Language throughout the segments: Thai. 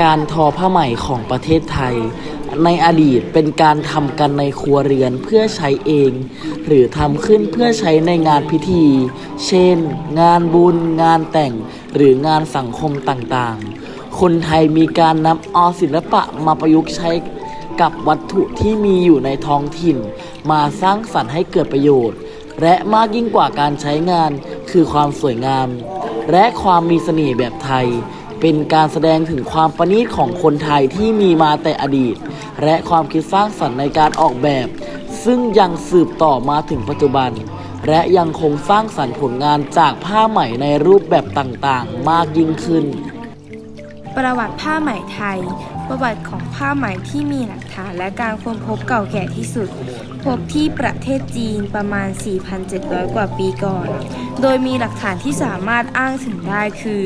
การทอผ้าไหมของประเทศไทย ในอดีตเป็นการทำกันในครัวเรือนเพื่อใช้เอง หรือทำขึ้นเพื่อใช้ในงานพิธี เช่น งานบุญ งานแต่ง หรืองานสังคมต่างๆ คนไทยมีการนำเอาศิลปะมาประยุกต์ใช้กับวัตถุที่มีอยู่ในท้องถิ่น มาสร้างสรรค์ให้เกิดประโยชน์ และมากยิ่งกว่าการใช้งานคือความสวยงาม และความมีเสน่ห์แบบไทย เป็นการแสดงถึงความประณีตของคนไทยที่มีมาแต่อดีต และความคิดสร้างสรรค์ในการออกแบบ ซึ่งยังสืบต่อมาถึงปัจจุบัน และยังคงสร้างสรรค์ผลงานจากผ้าไหมในรูปแบบต่างๆ มากยิ่งขึ้น ประวัติผ้าไหมไทย ประวัติของผ้าไหมที่มีหลักฐานและการค้นพบเก่าแก่ที่สุด พบที่ประเทศจีนประมาณ 4,700 กว่าปีก่อน โดยมีหลักฐานที่สามารถอ้างถึงได้คือ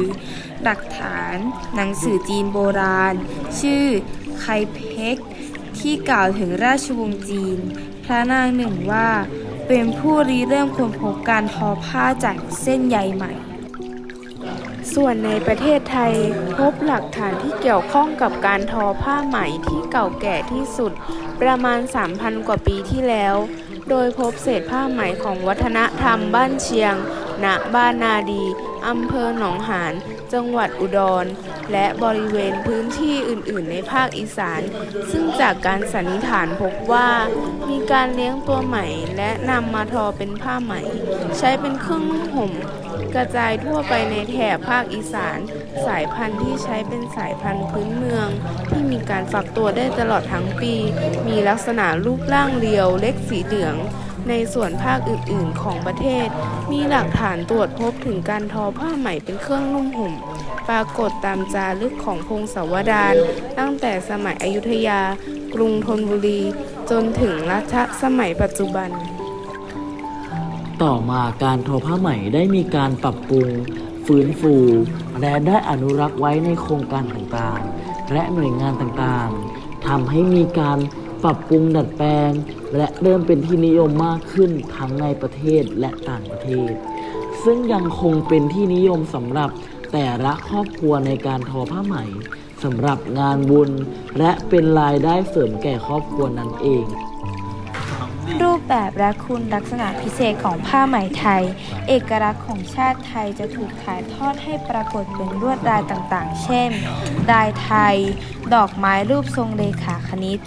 หลักฐานหนังสือจีนโบราณ ชื่อไคเพ็กที่กล่าวถึงราชวงศ์จีน พระนางหนึ่งว่าเป็นผู้ริเริ่มค้นพบการทอผ้าจากเส้นใยไหม ส่วนในประเทศไทยพบหลักฐานที่เกี่ยวข้องกับการทอผ้าไหมที่เก่าแก่ที่สุด ประมาณ 3,000 กว่าปีที่แล้ว โดยพบเศษผ้าไหมของวัฒนธรรมบ้านเชียง ณบ้านนาดี อำเภอหนองหาน จังหวัดอุดร และบริเวณพื้นที่อื่นๆ ในภาคอีสาน ซึ่งจากการสันนิษฐานพบว่า มีการเลี้ยงตัวไหมและนำมาทอเป็นผ้าไหม ใช้เป็นเครื่องนุ่งห่ม กระจายทั่วไปในแถบภาคอีสาน สายพันธุ์ที่ใช้เป็นสายพันธุ์พื้นเมือง ที่มีการฝักตัวได้ตลอดทั้งปี มีลักษณะรูปร่างเรียวเล็กสีเหลือง ในส่วนภาคอื่นๆของประเทศ มีหลักฐานตรวจพบถึงการทอผ้าไหมเป็นเครื่องนุ่งห่ม ปรากฏตามจารึกของพงศาวดารตั้งแต่สมัยอยุธยา กรุงธนบุรี จนถึงรัชสมัยปัจจุบัน ต่อมาการทอผ้าไหมได้มีการปรับปรุง ฟื้นฟู และได้อนุรักษ์ไว้ในโครงการต่างๆ และหน่วยงานต่างๆทำให้มีการ ปรับปรุงดัดแปลง และเริ่มเป็นที่นิยมมากขึ้นทั้งในประเทศและต่างประเทศ ซึ่งยังคงเป็นที่นิยมสำหรับแต่ละครอบครัวในการทอผ้าไหมสำหรับงานบุญ และเป็นรายได้เสริมแก่ครอบครัวนั้นเอง รูปแบบและคุณลักษณะพิเศษของผ้าไหมไทย เอกลักษณ์ของชาติไทยจะถูกถ่ายทอดให้ปรากฏเป็นลวดลายต่างๆ เช่น ลายไทย ดอกไม้รูปทรงเลขาคณิต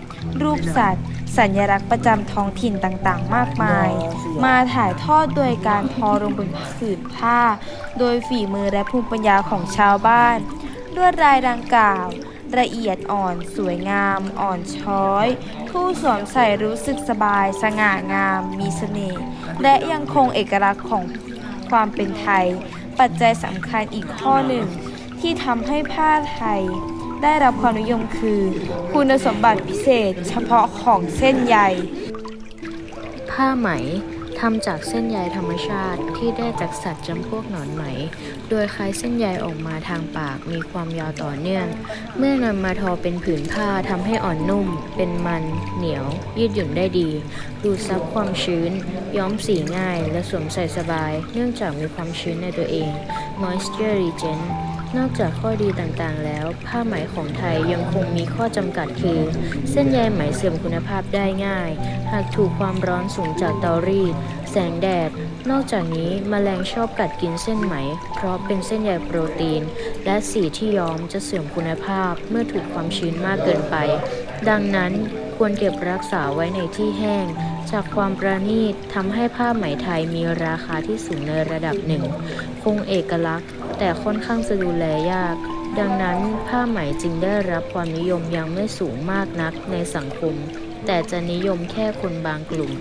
รูปสัตว์ สัญลักษณ์ประจำท้องถิ่นต่างๆ มากมาย มาถ่ายทอดโดยการทอลงบนผืนผ้า โดยฝีมือและภูมิปัญญาของชาวบ้านลวดลายดังกล่าว ละเอียดอ่อนสวยงามอ่อนช้อย ผู้สวมใส่รู้สึกสบาย สง่างาม มีเสน่ห์และยังคงเอกลักษณ์ของความเป็นไทย ปัจจัยสำคัญอีกข้อหนึ่ง ที่ทำให้ผ้าไทย ได้รับความนิยมคือ คุณสมบัติพิเศษเฉพาะของเส้นใยผ้าไหม ทำจากเส้นใยธรรมชาติที่ได้จากสัตว์จำพวกหนอนไหม โดยคลายเส้นใยออกมาทางปากมีความยาวต่อเนื่อง เมื่อนำมาทอเป็นผืนผ้าทำให้อ่อนนุ่ม เป็นมัน เหนียว ยืดหยุ่นได้ดี ดูดซับความชื้น ย้อมสีง่าย และสวมใส่สบาย เนื่องจากมีความชื้นในตัวเอง moisture regent นอกจากข้อดีต่างๆ แล้ว ผ้าไหมของไทยยังคงมีข้อจำกัดคือ เส้นใยไหมเสื่อมคุณภาพได้ง่าย หากถูกความร้อนสูงจากเตารีด แสงแดด นอกจากนี้มแมลงชอบกัดกินเส้นไหม เพราะเป็นเส้นใยโปรตีน และสีที่ย้อมจะเสื่อมคุณภาพเมื่อถูกความชื้นมากเกินไป ดังนั้นควรเก็บรักษาไว้ในที่แห้ง จากความประณีตทำให้ผ้าไหมไทยมีราคาที่สูงในระดับหนึ่ง คงเอกลักษณ์ แต่ค่อนข้างจะดูแลยาก ดังนั้นผ้าไหมจึงได้รับความนิยมยังไม่สูงมากนักในสังคม แต่จะนิยมแค่คนบางกลุ่ม